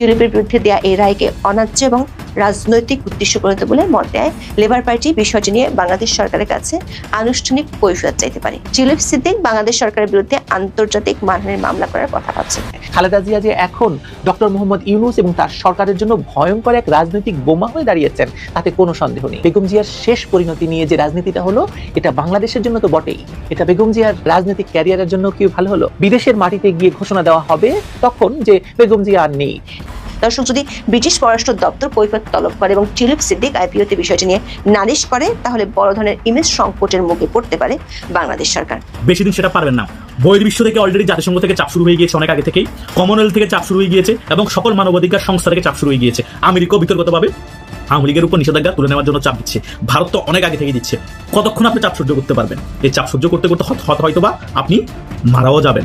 জরিপের বিরুদ্ধে দেয়া এই রায়কে অন্যায্য এবং রাজনৈতিক উদ্দেশ্য প্রণীত বলে মত দেয় লেবার পার্টি বিষয়টি নিয়ে বাংলাদেশ সরকারের কাছে আনুষ্ঠানিক কৈফিয়ত চাইতে পারে। জিলিপ সিদ্দিক বাংলাদেশ সরকারের বিরুদ্ধে আন্তর্জাতিক মানহানির মামলা করার কথা ভাবছেন। খালেদা জিয়া যে এখন ডক্টর মোহাম্মদ ইউনুস এবং তার সরকারের জন্য ভয়ঙ্কর এক রাজনৈতিক বোমা হয়ে দাঁড়িয়েছেন, তাতে কোনো সন্দেহ নেই। বেগম জিয়ার শেষ পরিণতি নিয়ে যে রাজনীতিটা হলো, এটা বাংলাদেশের জন্য তো বটেই। এটা বেগম জিয়ার রাজনৈতিক ক্যারিয়ারের জন্য কি ভালো হলো? বিদেশের মাটিতে গিয়ে ঘোষণা দেওয়া হবে তখন যে বেগম জিয়া আর নেই। দর্শক, যদি ব্রিটিশ পররাষ্ট্র দপ্তর কৈফিয়ত তলব করে এবং চিলিপ সিদ্দিক আইপিওতে বিষয়টি নিয়ে নালিশ করে, তাহলে বড় ধরনের ইমেজ সংকটের মুখে পড়তে পারে বাংলাদেশ সরকার। বেশি দিন সেটা পারবেন না। বহির্বিশ্ব থেকে অলরেডি জাতিসংঘ থেকে চাপ শুরু হয়ে গিয়েছে অনেক আগে থেকেই। কমনওয়েলথ থেকে চাপ শুরু হয়ে গিয়েছে এবং সকল মানবাধিকার সংস্থা থেকে চাপ শুরু হয়ে গিয়েছে। আমেরিকাও বিতর্কতভাবে আওয়ামী লীগের উপর নিষেধাজ্ঞা তুলে নেওয়ার জন্য চাপ দিচ্ছে। ভারত তো অনেক আগে থেকে দিচ্ছে। কতক্ষণ আপনি চাপ সহ্য করতে পারবেন? এই চাপ সহ্য করতে করতে হয়তো বা আপনি মারাও যাবেন।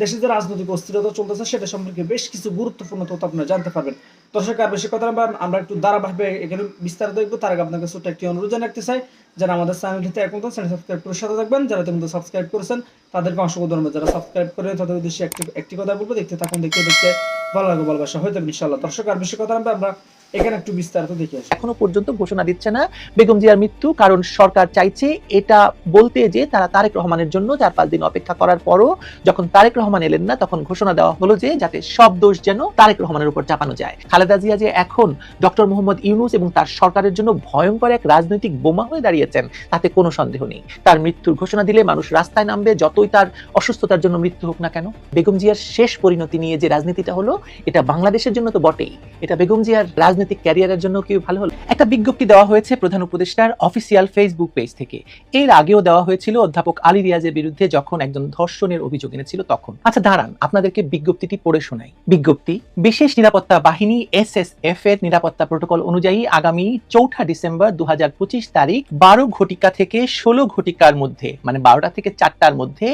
দেশে যে রাজনৈতিক অস্থিরতা চলতেছে, সেটা সম্পর্কে বেশ কিছু গুরুত্বপূর্ণ তথ্য আপনারা জানতে পারবেন। দর্শক, আর বেশি কথা না আমরা একটু ধারাবাহিকভাবে এখানে বিস্তারিত দেখব। তার আগে আপনাকে ছোট্ট একটি অনুরোধ জানাতে চাই, যারা আমাদের চ্যানেলটিতে এখন তো চ্যানেল সাবস্ক্রাইব করে সাথে থাকবেন। যারা ইতিমধ্যে সাবস্ক্রাইব করেছেন, তাদেরকে অসংখ্য ধন্যবাদ। যারা সাবস্ক্রাইব করে তাদের উদ্দেশ্যে একটি একটি কথা বলব, দেখতে থাকুন, দেখতে দেখতে, ভালো লাগবে, ভালোবাসা হয়তো ইনশাল্লাহ দর্শক, আর বেশি কথা আমরা এখানে একটু বিস্তারিত দেখে আসি। এখনও পর্যন্ত ঘোষণা দিচ্ছে না বেগম জিয়ার মৃত্যু, কারণ সরকার চাইছে এটা বলতে যে তারা তারেক রহমানের জন্য চার পাঁচ দিন অপেক্ষা করার পরও যখন তারেক রহমান এলেন না, তখন ঘোষণা দেওয়া হলো যে যাতে সব দোষ যেন তারেক রহমানের উপর চাপানো যায়। খালেদা জিয়া যে এখন ডক্টর মোহাম্মদ ইউনুস এবং তার সরকারের জন্য ভয়ঙ্কর এক রাজনৈতিক বোমা হয়ে দাঁড়িয়েছেন, তাতে কোনো সন্দেহ নেই। তার মৃত্যুর ঘোষণা দিলে মানুষ রাস্তায় নামবে, যতই তার অসুস্থতার জন্য মৃত্যু হোক না কেন। বেগম জিয়ার শেষ পরিণতি নিয়ে যে রাজনীতিটা হলো, এটা বাংলাদেশের জন্য তো বটেই। এটা বেগম জিয়ার রাজনৈতিক ক্যারিয়ারের জন্য কি ভালো হলো? একটা বিজ্ঞপ্তি দেওয়া হয়েছে প্রধান উপদেষ্টার অফিসিয়াল ফেসবুক পেজ থেকে। এর আগেও দেওয়া হয়েছিল অধ্যাপক আলী রিয়াজের বিরুদ্ধে যখন একজন ধর্ষণের অভিযোগ এনেছিল তখন। আচ্ছা দাঁড়ান, আপনাদেরকে বিজ্ঞপ্তিটি পড়ে শোনাই। বিজ্ঞপ্তি, বিশেষ নিরাপত্তা বাহিনী এসএসএফ এর নিরাপত্তা প্রোটোকল অনুযায়ী আগামী চৌঠা ডিসেম্বর দু হাজার পঁচিশ তারিখ বারো ঘটিকা থেকে ষোলো ঘটিকার মধ্যে মানে বারোটা থেকে চারটার মধ্যে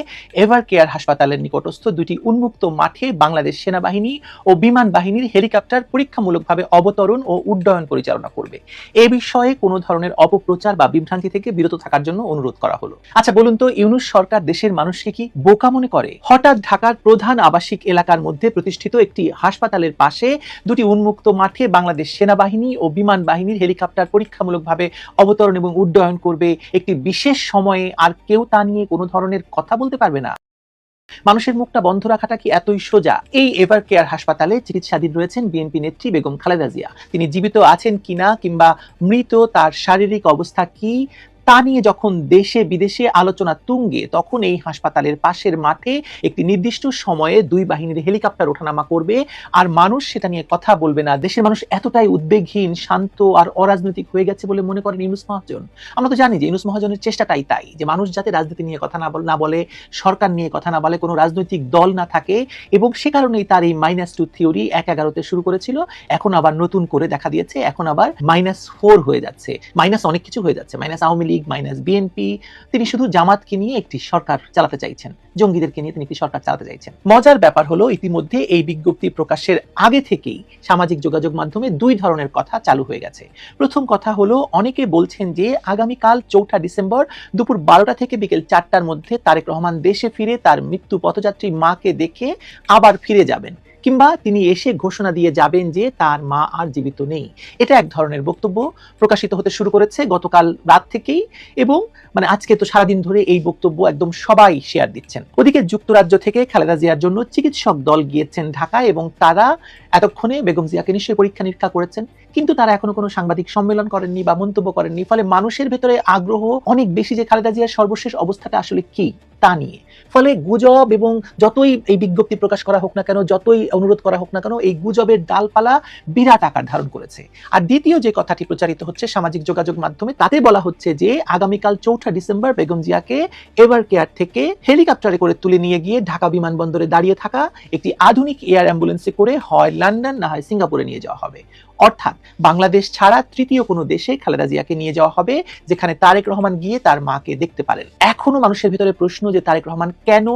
এভার কেয়ার হাসপাতালের নিকটস্থ দুটি উন্মুক্ত মাঠে বাংলাদেশ সেনাবাহিনী ও বিমান বাহিনীর হেলিকপ্টার পরীক্ষামূলকভাবে অবতরণ ও উড্ডয়ন পরিচালনা করবে। এ বিষয়ে কোনো ধরনের অপপ্রচার বা বিভ্রান্তি থেকে বিরত থাকার জন্য অনুরোধ করা হলো। আচ্ছা বলুন তো, ইউনুস সরকার দেশের মানুষকে কি বোকা মনে করে? হঠাৎ ঢাকার প্রধান আবাসিক এলাকার মধ্যে প্রতিষ্ঠিত একটি হাসপাতালের পাশে দুটি উন্মুক্ত মাঠে বাংলাদেশ সেনাবাহিনী ও বিমান বাহিনীর হেলিকপ্টার পরীক্ষামূলকভাবে অবতরণ এবং উড্ডয়ন করবে। একটি বিশেষ সময়ে আর কেউ তা নিয়ে কোনো ধরনের কথা বলতে পারবে না। মানুষের মুখটা বন্ধ রাখাটা কি এতই সোজা? এই এভার কেয়ার হাসপাতালে চিকিৎসাধীন রয়েছেন বিএনপি নেত্রী বেগম খালেদা জিয়া। তিনি জীবিত আছেন কিনা কিংবা মৃত তার শারীরিক অবস্থা কি? তা নিয়ে যখন দেশে বিদেশে আলোচনা তুঙ্গে, তখন এই হাসপাতালের পাশের মাঠে একটি নির্দিষ্ট সময়ে দুই বাহিনীর হেলিকপ্টার ওঠানামা করবে। আর মানুষ সেটা নিয়ে কথা বলবে না। দেশের মানুষ এতটাই উদ্বেগহীন, শান্ত আর অরাজনৈতিক হয়ে গেছে বলে মনে করেন ইউনুস মহাজন। আমরা তো জানি যে ইউনুস মহাজনের চেষ্টাটাই তাই, যে মানুষ যাতে রাজনীতি নিয়ে কথা না বলে সরকার নিয়ে কথা না বলে, কোনো রাজনৈতিক দল না থাকে এবং সে কারণেই তার এই মাইনাস টু থিওরি এক এগারোতে শুরু করেছিল। এখন আবার নতুন করে দেখা দিয়েছে। এখন আবার মাইনাস ফোর হয়ে যাচ্ছে। মাইনাস অনেক কিছু হয়ে যাচ্ছে। Minus Awami League minus BNP, তিনি শুধু জামাতকে নিয়ে একটি সরকার চালাতে চাইছেন। জঙ্গিদেরকে নিয়ে তিনি একটি সরকার চালাতে চাইছেন। মজার ব্যাপার হলো, ইতিমধ্যে এই বিজ্ঞপ্তি প্রকাশের আগে থেকেই সামাজিক যোগাযোগ মাধ্যমে দুই ধরনের কথা চালু হয়ে গেছে। প্রথম কথা হলো, অনেকে বলছেন যে আগামীকাল চৌঠা ডিসেম্বর দুপুর বারোটা থেকে বিকেল চারটার মধ্যে তারেক রহমান দেশে ফিরে তার মৃত্যু পথযাত্রী মাকে দেখে আবার ফিরে যাবেন। কিংবা তিনি এসে ঘোষণা দিয়ে যাবেন যে তার মা আর জীবিত নেই। এটা এক ধরনের বক্তব্য প্রকাশিত হতে শুরু করেছে গতকাল রাত থেকেই এবং মানে আজকে তো সারাদিন ধরে এই বক্তব্য একদম সবাই শেয়ার দিচ্ছেন। ওদিকে যুক্তরাজ্য থেকে খালেদা জিয়ার জন্য চিকিৎসক দল গিয়েছেন ঢাকায় এবং তারা এতক্ষণে বেগম জিয়াকে নিশ্চয়ই পরীক্ষা নিরীক্ষা করেছেন, কিন্তু তারা এখনও কোনো সাংবাদিক সম্মেলন করেননি বা মন্তব্য করেননি। ফলে মানুষের ভেতরে আগ্রহ অনেক বেশি যে খালেদা জিয়ার সর্বশেষ অবস্থাটা আসলে কি, তা নিয়ে। ফলে গুজব এবং যতই এই বিজ্ঞপ্তি প্রকাশ করা হোক না কেন, যতই অনুরোধ করা হোক না কেন, এই গুজবের ডালপালা বিরাট আকার ধারণ করেছে। আর দ্বিতীয় যে কথাটি প্রচারিত হচ্ছে সামাজিক যোগাযোগ মাধ্যমে, তাতে বলা হচ্ছে যে আগামীকাল চৌঠা ডিসেম্বর বেগম জিয়াকে এভার কেয়ার থেকে হেলিকপ্টারে করে তুলে নিয়ে গিয়ে ঢাকা বিমানবন্দরে দাঁড়িয়ে থাকা একটি আধুনিক এয়ার অ্যাম্বুলেন্সে করে হয় লন্ডন, না হয় সিঙ্গাপুরে নিয়ে যাওয়া হবে। অর্থাৎ বাংলাদেশ ছাড়া তৃতীয় কোনো দেশে খালেদা জিয়াকে নিয়ে যাওয়া হবে, যেখানে তারেক রহমান গিয়ে তার মাকে দেখতে পারেন। এখনও মানুষের ভিতরে প্রশ্ন যে তারেক রহমান কেন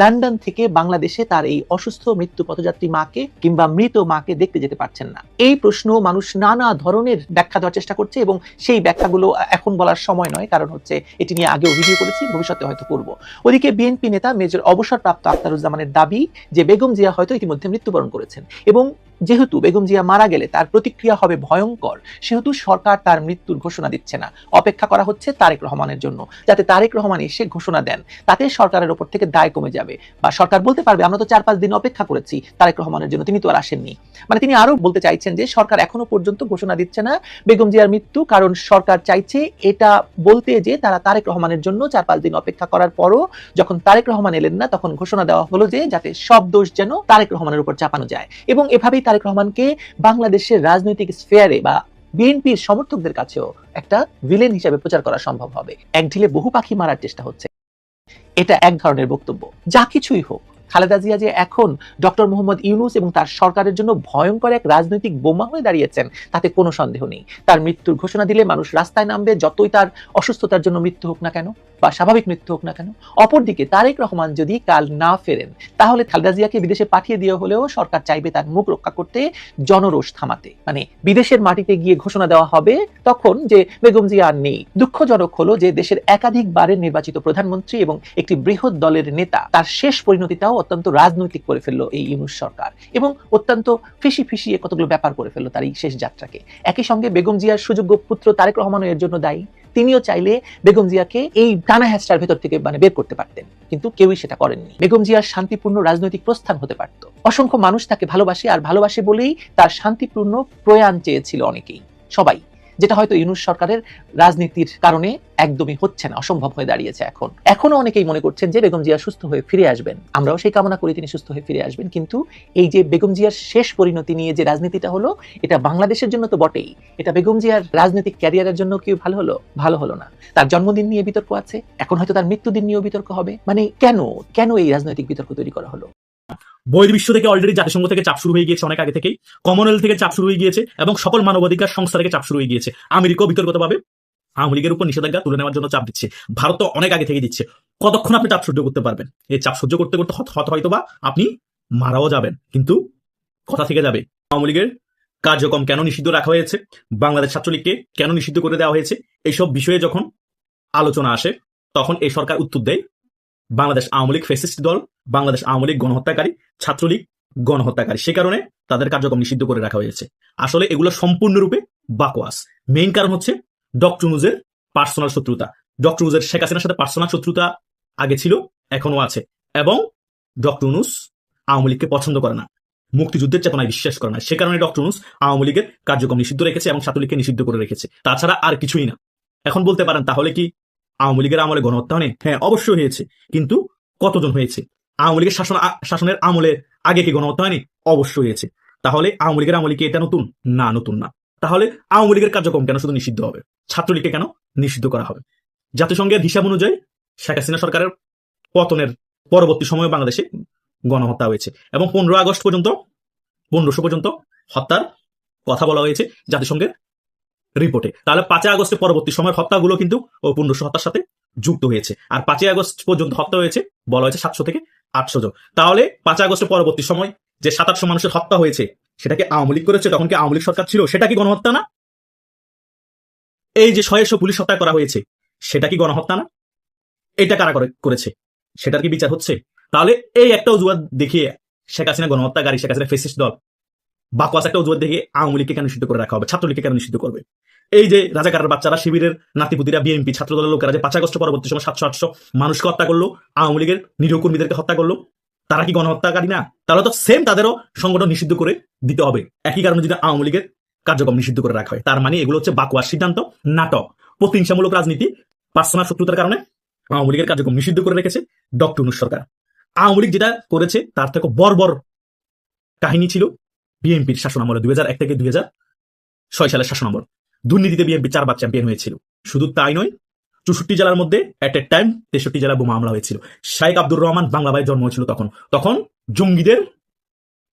লন্ডন থেকে বাংলাদেশে তার এই অসুস্থ মৃত্যু পথযাত্রী মাকে কিংবা মৃত মাকে দেখতে যেতে পারছেন না? এই প্রশ্ন মানুষ নানা ধরনের ব্যাখ্যা দেওয়ার চেষ্টা করছে এবং সেই ব্যাখ্যাগুলো এখন বলার সময় নয়, কারণ হচ্ছে এটি নিয়ে আগেও ভিডিও করেছি, ভবিষ্যতে হয়তো করব। ওদিকে বিএনপি নেতা মেজর অবসরপ্রাপ্ত আক্তারুজ্জামানের দাবি যে বেগম জিয়া হয়তো ইতিমধ্যে মৃত্যুবরণ করেছেন এবং যেহেতু বেগম জিয়া মারা গেলে তার প্রতিক্রিয়া হবে ভয়ঙ্কর, সেহেতু সরকার তার মৃত্যুর ঘোষণা দিচ্ছে না। অপেক্ষা করা হচ্ছে তারেক রহমানের জন্য। যাতে তারেক রহমান এসে ঘোষণা দেন, তাতে সরকারের ওপর থেকে দায় কমে যাবে। বা সরকার বলতে পারবে, আমরা তো চার পাঁচ দিন অপেক্ষা করেছি, তারেক রহমানের জন্য তিনি তো আর আসেননি। মানে তিনি আরও বলতে চাইছেন যে, সরকার এখনও পর্যন্ত ঘোষণা দিচ্ছে না বেগম জিয়ার মৃত্যু, কারণ সরকার চাইছে এটা বলতে যে, তারা তারেক রহমানের জন্য চার পাঁচ দিন অপেক্ষা করার পরও যখন তারেক রহমান এলেন না, তখন ঘোষণা দেওয়া হলো যে, যাতে সব দোষ যেন তারেক রহমানের উপর চাপানো যায়। এবং এভাবেই তারেক রহমানকে বাংলাদেশের রাজনৈতিক স্ফেয়ারে বা বিএনপির সমর্থকদের কাছেও একটা ভিলেন হিসেবে প্রচার করা সম্ভব হবে। এক ঢিলে বহু পাখি মারার চেষ্টা হচ্ছে। এটা এক ধরনের বক্তব্য। যা কিছুই হোক, খালেদা জিয়া যে এখন ডক্টর মোহাম্মদ ইউনুস এবং তার সরকারের জন্য ভয়ঙ্কর এক রাজনৈতিক বোমা হয়ে দাঁড়িয়েছেন, তাতে কোনো সন্দেহ নেই। তার মৃত্যুর ঘোষণা দিলে মানুষ রাস্তায় নামবে, যতই তার অসুস্থতার জন্য মৃত্যু হোক না কেন। বা স্বাভাবিক মৃত্যু হোক না কেন, অপরদিকে তারেক রহমান যদি কাল না ফেরেন, তাহলে খালেদা জিয়াকে বিদেশে পাঠিয়ে দিয়ে হলেও সরকার চাইবে তার মুখ রক্ষা করতে জনরোষ থামাতে। মানে বিদেশের মাটিতে গিয়ে ঘোষণা দেওয়া হবে তখন যে বেগম জিয়া আর নেই। দুঃখজনক হলো যে দেশের একাধিকবারের নির্বাচিত প্রধানমন্ত্রী এবং একটি বৃহৎ দলের নেতা তার শেষ পরিণতিটাও অত্যন্ত রাজনৈতিক করে ফেলল এই ইউনুস সরকার এবং অত্যন্ত ফিসি ফিসিয়ে কতগুলো ব্যাপার করে ফেলল তার এই শেষ যাত্রাকে। একই সঙ্গে বেগম জিয়ার সুযোগ্য পুত্র তারেক রহমানও এর জন্য দায়ী। তিনিও চাইলে বেগম জিয়াকে এই টানা হ্যাস্টার ভেতর থেকে মানে বের করতে পারতেন। কিন্তু কেউই সেটা করেননি। বেগম জিয়ার শান্তিপূর্ণ রাজনৈতিক প্রস্থান হতে পারত। অসংখ্য মানুষ তাকে ভালোবাসে আর ভালোবাসে বলেই তার শান্তিপূর্ণ প্রয়াণ চেয়েছিল অনেকেই। সবাই। যেটা হয়তো ইউনুস সরকারের রাজনীতির কারণে একদমই হচ্ছে না, অসম্ভব হয়ে দাঁড়িয়েছে এখন। এখনও অনেকেই মনে করছেন যে বেগম জিয়া সুস্থ হয়ে ফিরে আসবেন। আমরাও সেই কামনা করি তিনি সুস্থ হয়ে ফিরে আসবেন, কিন্তু এই যে বেগম জিয়ার শেষ পরিণতি নিয়ে যে রাজনীতিটা হলো, এটা বাংলাদেশের জন্য তো বটেই। এটা বেগম জিয়ার রাজনৈতিক ক্যারিয়ারের জন্য কি ভালো হলো? ভালো হলো না। তার জন্মদিন নিয়ে বিতর্ক আছে, এখন হয়তো তার মৃত্যুদিন নিয়েও বিতর্ক হবে। মানে কেন? কেন এই রাজনৈতিক বিতর্ক তৈরি করা হলো? বহির্বিশ্ব থেকে অলরেডি জাতিসংঘ থেকে চাপ শুরু হয়ে গিয়েছে অনেক আগে থেকেই। কমনওয়েলথ থেকে চাপ শুরু হয়ে গিয়েছে এবং সকল মানবাধিকার সংস্থা থেকে চাপ শুরু হয়ে গিয়েছে। আমেরিকাও বিতর্কতভাবে আওয়ামী লীগের উপর নিষেধাজ্ঞা তুলে নেওয়ার জন্য চাপ দিচ্ছে। ভারত তো অনেক আগে থেকে দিচ্ছে। কতক্ষণ আপনি চাপ সহ্য করতে পারবেন? এই চাপ সহ্য করতে করতে হয়তো বা আপনি মারাও যাবেন। কিন্তু কথা থেকে যাবে। আওয়ামী লীগের কার্যক্রম কেন নিষিদ্ধ রাখা হয়েছে? বাংলাদেশ ছাত্রলীগকে কেন নিষিদ্ধ করে দেওয়া হয়েছে? এইসব বিষয়ে যখন আলোচনা আসে, তখন এই সরকার উত্তর দেয়, বাংলাদেশ আওয়ামী লীগ ফেসিস্ট দল, বাংলাদেশ আওয়ামী লীগ গণহত্যাকারী ছাত্রলীগ গণহত্যাকারী। সে কারণে তাদের কার্যক্রম নিষিদ্ধ করে রাখা হয়েছে। আসলে এগুলো সম্পূর্ণরূপে বাকওয়াস। মেইন কারণ হচ্ছে ডক্টর নুজের পার্সোনাল শত্রুতা। ডক্টর নুজের শেখ হাসিনার সাথে পার্সোনাল শত্রুতা আগে ছিল এখনও আছে। এবং ডক্টর নুস আওয়ামী লীগকে পছন্দ করে না। মুক্তিযুদ্ধের চেতনায় বিশ্বাস করে না। সে কারণে ডক্টর নুস আওয়ামী লীগের কার্যক্রম নিষিদ্ধ রেখেছে এবং ছাত্রলীগকে নিষিদ্ধ করে রেখেছে। তাছাড়া আর কিছুই না। এখন বলতে পারেন, তাহলে কি আওয়ামী লীগের আমলে গণহত্যা হ্যাঁ অবশ্যই হয়েছে। কিন্তু কতজন হয়েছে? আওয়ামী লীগের শাসন শাসনের আমলে আগে কি গণহত্যা হয়নি? অবশ্যই হয়েছে। তাহলে আওয়ামী লীগের আমলে কি এটা নতুন? না নতুন না। তাহলে আওয়ামী লীগের কার্যক্রম কেন শুধু নিষিদ্ধ হবে? ছাত্রলীগকে কেন নিষিদ্ধ করা হবে? জাতিসংঘের হিসাব অনুযায়ী শেখ হাসিনা সরকারের পতনের পরবর্তী সময়ে বাংলাদেশে গণহত্যা হয়েছে এবং পনেরো আগস্ট পর্যন্ত, পনেরোশো পর্যন্ত হত্যার কথা বলা হয়েছে জাতিসংঘের রিপোর্টে। তাহলে পাঁচই আগস্টের পরবর্তী সময়ের হত্যাগুলো কিন্তু ও পনেরোশো হত্যার সাথে যুক্ত হয়েছে। আর পাঁচই আগস্ট পর্যন্ত হত্যা হয়েছে বলা হয়েছে সাতশো থেকে আটশো জন। তাহলে পাঁচই আগস্টের পরবর্তী সময় যে সাত আটশো মানুষের হত্যা হয়েছে, সেটাকে আওয়ামী লীগ করেছে, তখন কি আওয়ামী লীগ সরকার ছিল? সেটা কি গণহত্যা না? এই যে ছয়শো পুলিশ হত্যা করা হয়েছে, সেটা কি গণহত্যা না? এটা কারা করে- করেছে? সেটার কি বিচার হচ্ছে? তাহলে এই একটা অজুহাত দেখিয়ে শেখ হাসিনা গণহত্যাকারী, শেখ হাসিনা ফেসিস্ট দল বাকওয়াস একটা অজুহাত দেখিয়ে আওয়ামী লীগকে কেন নিষিদ্ধ করে রাখা হবে? ছাত্রলীগকে কেন নিষিদ্ধ করবে? এই যে রাজাকারের বাচ্চারা, শিবিরের নাতিপুতিরা বিএনপি ছাত্র দলের লোকেরা যে পাঁচ আগস্ট পরবর্তী সময় সাতশো, আটশো মানুষকে হত্যা করল, আওয়ামী লীগের নিরীহ কর্মীদেরকে হত্যা করল, তারা কি গণহত্যাকারী না? তাহলে তো সেম তাদেরও সংগঠন নিষিদ্ধ করে দিতে হবে। একই কারণে যদি আওয়ামী লীগের কার্যক্রম নিষিদ্ধ করে রাখা হয়, তার মানে এগুলো হচ্ছে বাকুয়ার সিদ্ধান্ত, নাটক। প্রতিহিংসামূলক রাজনীতি, পার্সোনাল শত্রুতার কারণে আওয়ামী লীগের কার্যক্রম নিষিদ্ধ করে রেখেছে ডক্টর নুস সরকার। আওয়ামী লীগ যেটা করেছে, তার থেকে বর্বর কাহিনী ছিল বিএনপির শাসন আমলে দুই হাজার এক থেকে দুই হাজার ছয় সালের শাসন আমল দুর্নীতিতে বিএনপি চারবার চ্যাম্পিয়ন হয়েছিল। শুধু তাই নয়, চৌষট্টি জেলার মধ্যে এট এ টাইম তেষট্টি জেলা বোমা হামলা হয়েছিল। শাইক আব্দুর রহমান বাংলা জন্ম হয়েছিল তখন। তখন জঙ্গিদের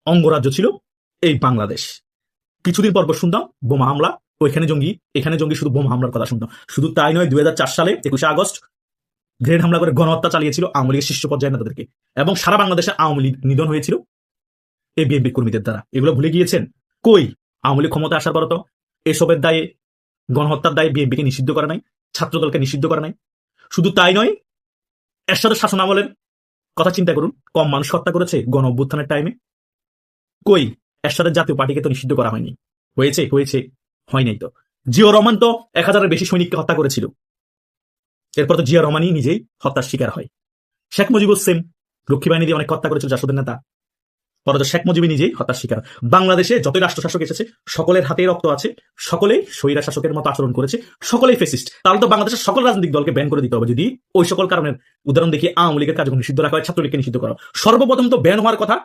অঙ্গরাজ্য ছিল এই বাংলাদেশ। কিছুদিন পর পর শুনতাম, বোমা হামলা, ওইখানে জঙ্গি, এখানে জঙ্গি, শুধু বোমা হামলার কথা শুনতাম। শুধু তাই নয়, দুই সালে একুশে আগস্ট গ্রেনেড হামলা করে গণহত্যা চালিয়েছিল আওয়ামী লীগের শীর্ষ পর্যায়ের নেতাদেরকে। এবং সারা বাংলাদেশে আওয়ামী লীগ নিধন হয়েছিল। এই বিএনপি কর্মীদের দ্বারা। এগুলো ভুলে গিয়েছেন? কই? আওয়ামী লীগ ক্ষমতা আসার পর তো এসবের দায়ে, গণহত্যার দায়ে বিএনপিকে নিষিদ্ধ করা নাই, ছাত্রদলকে নিষিদ্ধ করা নাই। শুধু তাই নয়, এরশাদের শাসন আমলের কথা চিন্তা করুন, কম মানুষ হত্যা করেছে গণ অভ্যুত্থানের টাইমে কই, এরশাদের জাতীয় পার্টিকে তো নিষিদ্ধ করা হয়নি। হয়েছে হয়েছে, হয় নাই তো। জিও রহমান তো এক হাজারের বেশি সৈনিককে হত্যা করেছিল। এরপর তো জিয়া রহমানই নিজেই হত্যার শিকার হয়। শেখ মুজিবুর সেম রক্ষী বাহিনী দিয়ে অনেক হত্যা করেছিল জাসদের নেতা। পরে তো শেখ মুজিবই নিজেই হত্যার শিকার। বাংলাদেশে যতই রাষ্ট্রশাসক এসেছে, সকলের হাতেই রক্ত আছে, সকলেই স্বৈরা শাসকের মতো আচরণ করেছে, সকলেই ফেসিস্ট তাহলে তো বাংলাদেশের সকল রাজনৈতিক দলকে ব্যান করে দিতে হবে। যদি ওই সকল কারণের উদাহরণ দেখিয়ে আওয়ামী লীগের কার্যক্রম নিষিদ্ধ রাখা হয়, ছাত্রলীগকে নিষিদ্ধ করা। সর্বপ্রথম তো ব্যান হওয়ার কথা,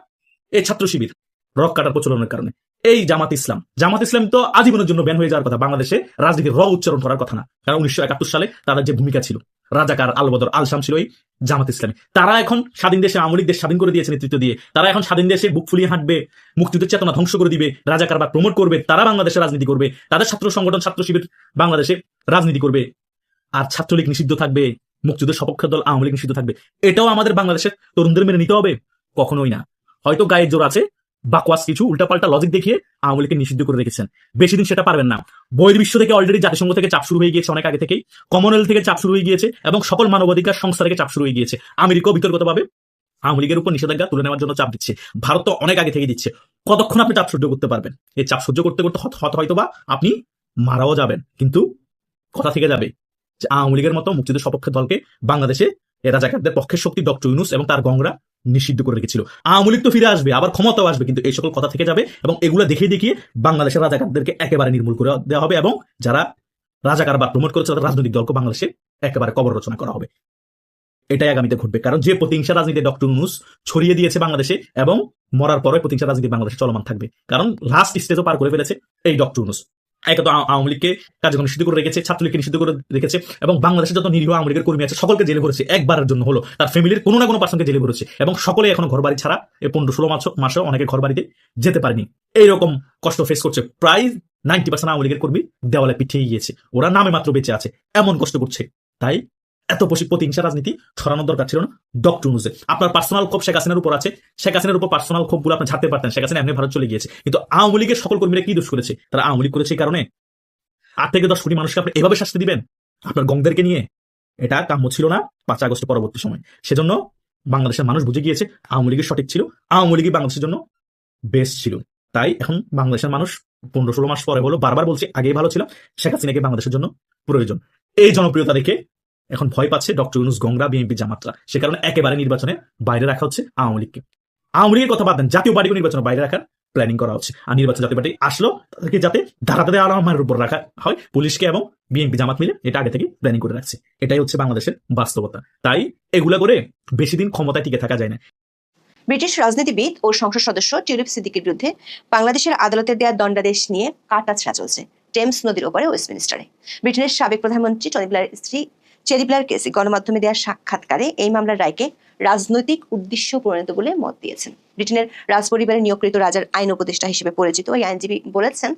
এই ছাত্র শিবির, রক কাটার প্রচলনের কারণে। এই জামাত ইসলাম জামাত ইসলাম তো আজীবনের জন্য ব্যান হয়ে যাওয়ার কথা। বাংলাদেশে রাজনীতির র উচ্চারণ করার কথা না। কারণ উনিশশো একাত্তর সালে তারা যে ভূমিকা ছিল রাজাকার আলবদর আলসাম ছিল এই জামাত ইসলামী। তারা এখন স্বাধীন দেশে আওয়ামী লীগ দেশ স্বাধীন করে দিয়েছে নেতৃত্ব দিয়ে। তারা এখন স্বাধীন দেশে বুক ফুলিয়ে হাঁটবে, মুক্তিযুদ্ধের চেতনা ধ্বংস করে দিবে, রাজাকার বা প্রমোট করবে, তারা বাংলাদেশে রাজনীতি করবে, তাদের ছাত্র সংগঠন, ছাত্র শিবির বাংলাদেশে রাজনীতি করবে। আর ছাত্রলীগ নিষিদ্ধ থাকবে, মুক্তিযুদ্ধের সপক্ষের দল আওয়ামী লীগ নিষিদ্ধ থাকবে। এটাও আমাদের বাংলাদেশের তরুণদের মেনে নিতে হবে, কখনোই না। হয়তো গায়ের জোর আছে বাকওয়াস কিছু উল্টাপাল্টা লজিক দেখিয়ে আওয়ামী লীগকে নিষিদ্ধ করে রেখেছেন। বেশি দিন সেটা পারবেন না। বহির্বিশ্ব থেকে অলরেডি জাতিসংঘ থেকে চাপ শুরু হয়ে গিয়েছে অনেক আগে থেকেই। কমনওয়েলথ থেকে চাপ শুরু হয়ে গিয়েছে এবং সকল মানবাধিকার সংস্থা থেকে চাপ শুরু হয়ে গিয়েছে। আমেরিকাও বিতর্কতভাবে আওয়ামী লীগের উপর নিষেধাজ্ঞা তুলে নেওয়ার জন্য চাপ দিচ্ছে। ভারত তো অনেক আগে থেকে দিচ্ছে। কতক্ষণ আপনি চাপ সহ্য করতে পারবেন? এই চাপ সহ্য করতে করতে হয়তো বা আপনি মারাও যাবেন। কিন্তু কথা থেকে যাবে যে আওয়ামী লীগের মতো মুক্তিযুদ্ধ সপক্ষের দলকে বাংলাদেশে রাজাকারদের পক্ষের শক্তি ডক্টর ইউনুস এবং তার গংরা নিষিদ্ধ করে রেখেছিল। আওয়ামী লীগ তো ফিরে আসবে, আবার ক্ষমতাও আসবে, কিন্তু এই সকল কথা থেকে যাবে এবং এগুলো দেখিয়ে দেখিয়ে বাংলাদেশের রাজাকারদেরকে একেবারে নির্মূল করে দেওয়া হবে এবং যারা রাজাকার বা প্রমোট করেছে তাদের রাজনৈতিক দলকে বাংলাদেশে একেবারে কবর রচনা করা হবে। এটাই আগামীতে ঘটবে, কারণ যে প্রতিহিংসা রাজনীতি ডক্টর ইউনুস ছড়িয়ে দিয়েছে বাংলাদেশে এবং মরার পরে প্রতিহিংসা রাজনীতি বাংলাদেশে চলমান থাকবে, কারণ লাস্ট স্টেজও পার করে ফেলেছে এই ডক্টর ইউনুস। একে তো আওয়ামী লীগকে কার্যক্রম নিষিদ্ধ করে রেখেছে, ছাত্রলীগকে নিষিদ্ধ করে রেখেছে এবং বাংলাদেশে যত নিরীহ আওয়ামী লীগের কর্মী আছে, সকলকে জেলে ভরেছে, একবারের জন্য হলো। তার ফ্যামিলির কোনো না কোনো পার্সনকে জেলে ভরেছে এবং সকলে এখন ঘর বাড়ি ছাড়া এই পনেরো ষোলো মাস মাসেও অনেকে ঘর বাড়িতে যেতে পারেনি। এইরকম কষ্ট ফেস করছে প্রায় নাইনটি পার্সেন্ট আওয়ামী লীগের কর্মী দেওয়ালে পিঠিয়ে গিয়েছে। ওরা নামে মাত্র বেঁচে আছে। এমন কষ্ট করছে। তাই এত প্রতিহিংসা রাজনীতি ছড়ানোর দরকার ছিল না। ডক্টর নুজে আপনার পার্সোনাল ক্ষোভ শেখ হাসিনার উপর আছে। শেখ হাসিনার উপর পার্সোনাল ক্ষোভগুলো আপনি ছাড়তে পারতেন। শেখ হাসিনা এমনি ভারত চলে গিয়েছে। কিন্তু আওয়ামী লীগের সকল কর্মীরা কি দোষ করেছে? তারা আওয়ামী লীগ করেছে কারণে? আট থেকে দশ কোটি মানুষকে আপনি এভাবে শাস্তি দিবেন? আপনার গংদেরকে নিয়ে? এটা কাম্য ছিল না পাঁচ আগস্ট পরবর্তী সময়। সেজন্য বাংলাদেশের মানুষ বুঝে গিয়েছে আওয়ামী লীগের সঠিক ছিল। আওয়ামী লীগই বাংলাদেশের জন্য বেস্ট ছিল। তাই এখন বাংলাদেশের মানুষ পনেরো ষোলো মাস পরে হলো বারবার বলছে, আগেই ভালো ছিল শেখ হাসিনাকে বাংলাদেশের জন্য প্রয়োজন। এই জনপ্রিয়তা দেখে এখন ভয় পাচ্ছে ডক্টর ইউনুস গংরা বিএনপি জামাতরা। সে কারণে একেবারে নির্বাচনে বাইরে রাখা হচ্ছে আওয়ামী লীগকে। আওয়ামী লীগের কথা বাদ দেন, জাতীয় পার্টিকে নির্বাচনে বাইরে রাখার প্ল্যানিং করা হচ্ছে। আর নির্বাচন জাতীয় পার্টি আসলো, তাদেরকে যাতে ধারাতে আমার উপর রাখা হয়, পুলিশকে এবং বিএনপি জামাত মিলে এটা আগে থেকে প্ল্যানিং করে রাখছে। এটাই হচ্ছে বাংলাদেশের বাস্তবতা। তাই এগুলা করে বেশি দিন ক্ষমতায় টিকে থাকা যায় না। ব্রিটিশ রাজনীতিবিদ ও সংসদ সদস্য টিউলিপ সিদ্দিকের বিরুদ্ধে বাংলাদেশের আদালতে দেওয়া দণ্ডাদেশ নিয়ে কাটাছড়া চলছে টেমস নদীর ওপরে ওয়েস্টমিনিস্টারে। ব্রিটেনের সাবেক প্রধানমন্ত্রী টনি স্ত্রী চেরি কেসি গণমাধ্যমে দেওয়া সাক্ষাৎকারে এই মামলার রায়কে রাজনৈতিক উদ্দেশ্য প্রণীত বলে মত দিয়েছেন। ব্রিটেনের রাজপরিবারে নিয়োগকৃত রাজার আইন উপদেষ্টা হিসেবে পরিচিত ওই আইনজীবী বলেছেন,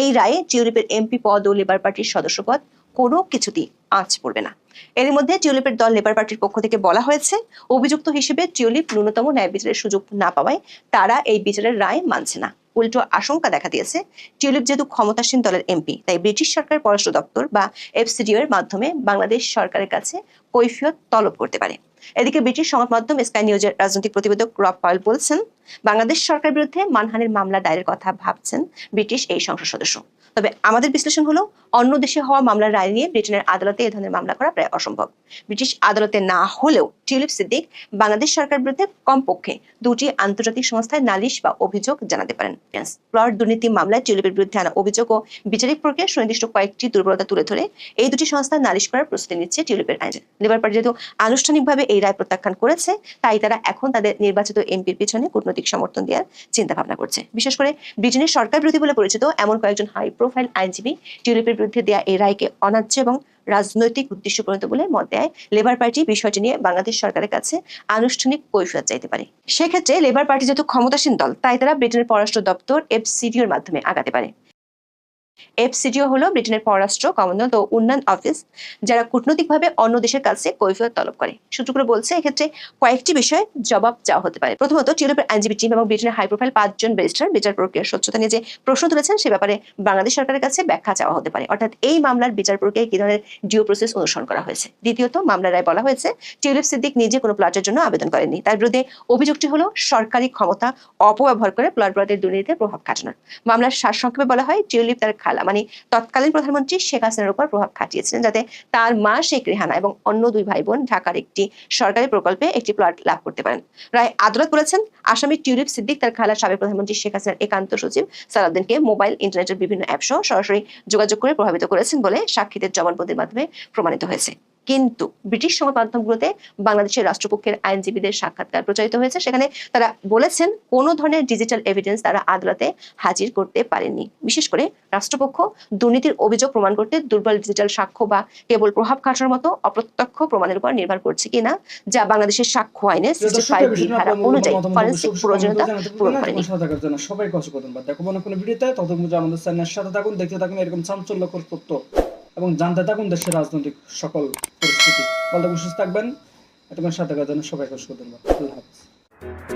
এই রায়ে টিউলিপের এমপি পদ ও লেবার পার্টির সদস্য পদ কোনো কিছুতেই আঁচ পড়বে না। এর মধ্যে টিউলিপের দল লেবার পার্টির পক্ষ থেকে বলা হয়েছে, অভিযুক্ত হিসেবে টিউলিপ ন্যূনতম ন্যায় বিচারের সুযোগ না পাওয়ায় তারা এই বিচারের রায় মানছে না। উল্টো আশঙ্কা দেখা দিয়েছে, টিউলিপ যেহেতু ক্ষমতাসীন দলের এমপি, তাই ব্রিটিশ সরকার পররাষ্ট্র দপ্তর বা এফসিডিও এর মাধ্যমে বাংলাদেশ সরকারের কাছে কৈফিয়ত তলব করতে পারে। এদিকে ব্রিটিশ সংবাদ মাধ্যম স্কাই নিউজের রাজনৈতিক প্রতিবেদক রব পয়েল বলছেন, বাংলাদেশ সরকার বিরুদ্ধে মানহানির মামলা দায়েরের কথা ভাবছেন ব্রিটিশ এই সংসদ সদস্য। তবে আমাদের বিশ্লেষণ হলো, অন্য দেশে হওয়া মামলার রায় নিয়ে ব্রিটেনের আদালতে এ ধরনের মামলা করা প্রায় অসম্ভব। ব্রিটিশ আদালতে না হলেও টিউলিপ সিদ্দিক বাংলাদেশ সরকার বিরুদ্ধে কমপক্ষে দুটি আন্তর্জাতিক সংস্থায় নালিশ বা অভিযোগ জানাতে পারেন। প্লট দুর্নীতি মামলায় টিউলিপের বিরুদ্ধে আনা অভিযোগ ও বিচারিক প্রক্রিয়া সুনির্দিষ্ট কয়েকটি দুর্বলতা তুলে ধরে এই দুটি সংস্থা নালিশ করার প্রস্তুতি নিচ্ছে টিউলিপের আইন। লেবার পার্টি যেহেতু আনুষ্ঠানিকভাবে এই রায় প্রত্যাখ্যান করেছে, তাই তারা এখন তাদের নির্বাচিত এমপির পিছনে কূটনৈতিক সমর্থন দেওয়ার চিন্তা ভাবনা করছে। বিশেষ করে ব্রিটেনের সরকার বিরোধী বলে পরিচিত এমন কয়েকজন হাই প্রোফাইল আইনজীবী টিউলিপের বিরুদ্ধে দেয়া এই রায়কে অন্যায্য এবং রাজনৈতিক উদ্দেশ্য পরিণত বলে মত দেয় লেবার পার্টি বিষয়টি নিয়ে বাংলাদেশ সরকারের কাছে আনুষ্ঠানিক কৈফিয়ত চাইতে পারে। সেক্ষেত্রে লেবার পার্টি যেহেতু ক্ষমতাসীন দল, তাই তারা ব্রিটেনের পররাষ্ট্র দপ্তর এফ সিডিওর মাধ্যমে আগাতে পারে। এফসিডিও হলো ব্রিটেনের পররাষ্ট্র কমনওয়েলথ ও উন্নয়ন অফিস, যারা কূটনৈতিকভাবে অন্য দেশের কাছে কৈফিয়ত তলব করে। সূত্রগুলো বলছে, এক্ষেত্রে কয়েকটি বিষয়ে জবাব চাওয়া হতে পারে। প্রথমত, টিউরোপের আইনজীবী টিম এবং ব্রিটেনের হাই প্রোফাইল পাঁচজন ব্যারিস্টার বিচার প্রক্রিয়ার স্বচ্ছতা নিয়ে যে প্রশ্ন তুলেছেন, সে ব্যাপারে বাংলাদেশ সরকারের কাছে ব্যাখ্যা চাওয়া হতে পারে। অর্থাৎ, এই মামলার বিচার প্রক্রিয়ায় কি ধরনের ডিও প্রসেস অনুসরণ করা হয়েছে? দ্বিতীয়ত, মামলার রায় বলা হয়েছে টিউলিপ সিদ্দিক নিজে কোনো প্লটের জন্য আবেদন করেননি। তার বিরুদ্ধে অভিযোগটি হলো, সরকারি ক্ষমতা অপব্যবহার করে প্লট বরাদ্দের দুর্নীতিতে প্রভাব খাটানোর। মামলার সারসংক্ষেপে বলা হয় টিউলিপ তার খালা। মানে তৎকালীন প্রধানমন্ত্রী শেখ হাসিনার উপর প্রভাব খাটিয়েছিলেন যাতে তার মা শেখ রেহানা এবং অন্য দুই ভাই বোন ঢাকার একটি সরকারি প্রকল্পে একটি প্লট লাভ করতে পারেন। রায় আদালত বলেছেন, আসামি টিউলিপ সিদ্দিক, তার খালা সাবেক প্রধানমন্ত্রী শেখ হাসিনার একান্ত সচিব সালাউদ্দিনকে মোবাইল, ইন্টারনেটের বিভিন্ন অ্যাপ সহ সরাসরি যোগাযোগ করে প্রভাবিত করেছেন বলে সাক্ষীদের জবানবন্দির মাধ্যমে প্রমাণিত হয়েছে। কিন্তু ব্রিটিশ সংবাদ মাধ্যমগুলোতে বাংলাদেশের রাষ্ট্রপক্ষের আইনজীবীদের সাক্ষাৎকার প্রচারিত হয়েছে। সেখানে তারা বলেছেন কোনো ধরনের ডিজিটাল এভিডেন্স তারা আদালতে হাজির করতে পারেনি বিশেষ করে রাষ্ট্রপক্ষ দুর্নীতির অভিযোগ প্রমাণ করতে দুর্বল ডিজিটাল সাক্ষ্য বা কেবল প্রভাব খাটার মতো অপ্রত্যক্ষ প্রমাণের উপর নির্ভর করছে কিনা যা বাংলাদেশের সাক্ষ্য আইনে সিক্সটি ফাইভ ধারা অনুযায়ী ফরেন্সিক প্রয়োজনীয়তা পূরণ করেনি। সবাই কষ্ট করতেন দেখো মনে কোনো ভিডিওতে। ততক্ষণ আমাদের চ্যানেলের সাথে থাকুন দেখতে থাকুন এরকম চাঞ্চল্যকর তথ্য। এবং জানতে থাকুন দেশের রাজনৈতিক সকল পরিস্থিতি। বলতে সুস্থ থাকবেন, এতক্ষণ সাথে সবাইকে জন্য সবাই কষ্ট করতেন আল্লাহ হাফিজ।